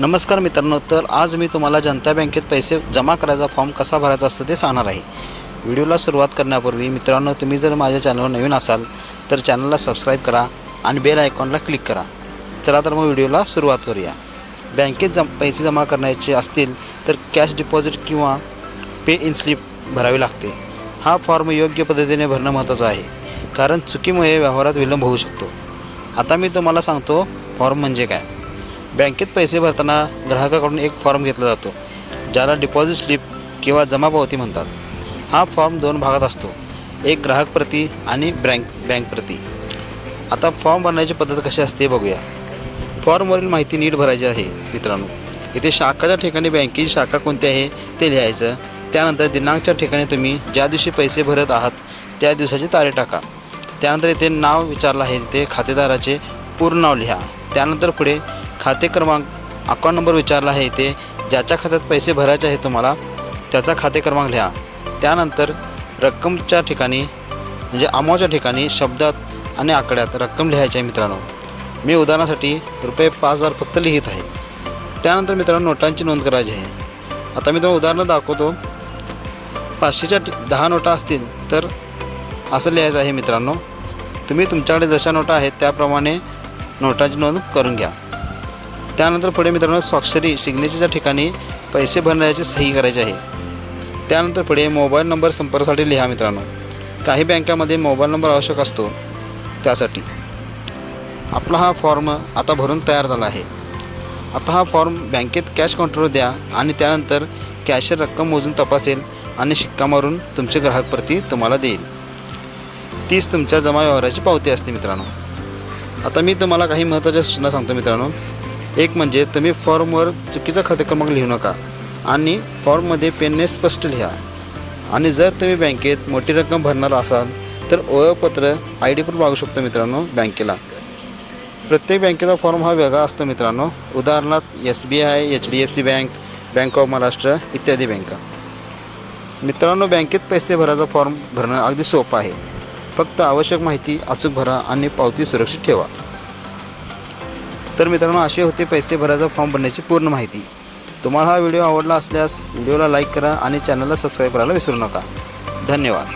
नमस्कार मित्रांनो तर आज मी तुम्हाला जनता बँकेत पैसे जमा करायचा फॉर्म कसा भरायचा असतो ते सांगणार आहे. व्हिडिओला सुरुवात करण्यापूर्वी मित्रांनो तुम्ही जर माझ्या चॅनलवर नवीन असाल तर चॅनलला सबस्क्राईब करा आणि बेल आयकॉनला क्लिक करा. चला तर मग व्हिडिओला सुरुवात करूया. बँकेत जम पैसे जमा करण्याचे असतील तर कॅश डिपॉझिट किंवा पे इन स्लिप भरावी लागते. हा फॉर्म योग्य पद्धतीने भरणं महत्त्वाचं आहे कारण चुकीमुळे व्यवहारात विलंब होऊ शकतो. आता मी तुम्हाला सांगतो फॉर्म म्हणजे काय. बँकेत पैसे भरताना ग्राहकाकडून एक फॉर्म घेतला जातो ज्याला डिपॉझिट स्लिप किंवा जमा पावती म्हणतात. हा फॉर्म दोन भागात असतो एक ग्राहक प्रती आणि बँक बँक प्रती. आता फॉर्म भरण्याची पद्धत कशी असते बघूया. फॉर्मवरील माहिती नीट भरायची आहे मित्रांनो. इथे शाखाच्या ठिकाणी बँकेची शाखा कोणती आहे ते लिहायचं. त्यानंतर दिनांकच्या ठिकाणी तुम्ही ज्या दिवशी पैसे भरत आहात त्या दिवसाची तारीख टाका. त्यानंतर इथे नाव विचारलं आहे ते खातेदाराचे पूर्ण नाव लिहा. त्यानंतर पुढे खाते क्रमांक अकाउंट नंबर विचारला आहे इथे. ज्याच्या खात्यात पैसे भरायचे आहे तुम्हाला त्याचा खाते क्रमांक लिहा. त्यानंतर रक्कमच्या ठिकाणी म्हणजे अमाऊच्या ठिकाणी शब्दात आणि आकड्यात रक्कम लिहायची आहे मित्रांनो. मी उदाहरणासाठी रुपये पाच हजार फक्त लिहित आहे. त्यानंतर मित्रांनो नोटांची नोंद करायची आहे. आता मी तुम्हाला उदाहरणं दाखवतो. पाचशेच्या दहा नोटा असतील तर असं लिहायचं आहे मित्रांनो. तुम्ही तुमच्याकडे जशा नोटा आहेत त्याप्रमाणे नोटांची नोंद करून घ्या. त्यानंतर पुढे मित्रांनो स्वाक्षरी सिग्नेचरच्या ठिकाणी पैसे भरण्याची सही करायची आहे. त्यानंतर पुढे मोबाईल नंबर संपर्कासाठी लिहा मित्रांनो. काही बँकामध्ये मोबाईल नंबर आवश्यक असतो त्यासाठी. आपला हा फॉर्म आता भरून तयार झाला आहे. आता हा फॉर्म बँकेत कॅश काउंटरवर द्या आणि त्यानंतर कॅशर रक्कम मोजून तपासेल आणि शिक्का मारून तुमचे ग्राहक प्रती तुम्हाला देईल. तीच तुमच्या जमा व्यवहाराची पावती असते मित्रांनो. आता मी तुम्हाला काही महत्त्वाच्या सूचना सांगतो मित्रांनो. एक म्हणजे तुम्ही फॉर्मवर चुकीचा खाते क्रमांक लिहू नका आणि फॉर्ममध्ये पेनने स्पष्ट लिहा. आणि जर तुम्ही बँकेत मोठी रक्कम भरणार असाल तर ओळखपत्र आय डी पण मागू शकतो मित्रांनो बँकेला. प्रत्येक बँकेचा फॉर्म हा वेगळा असतो मित्रांनो. उदाहरणार्थ S B I H D F C bank bank of Maharashtra इत्यादी बँका. मित्रांनो बँकेत पैसे भरायचा फॉर्म भरणं अगदी सोपं आहे. फक्त आवश्यक माहिती अचूक भरा आणि पावती सुरक्षित ठेवा. तर मित्रांनो असे होते पैसे भरायचा फॉर्म भरण्याची पूर्ण माहिती. तुम्हाला हा व्हिडिओ आवडला असल्यास व्हिडिओला लाईक करा आणि चॅनलला सबस्क्राईब करायला विसरू नका. धन्यवाद.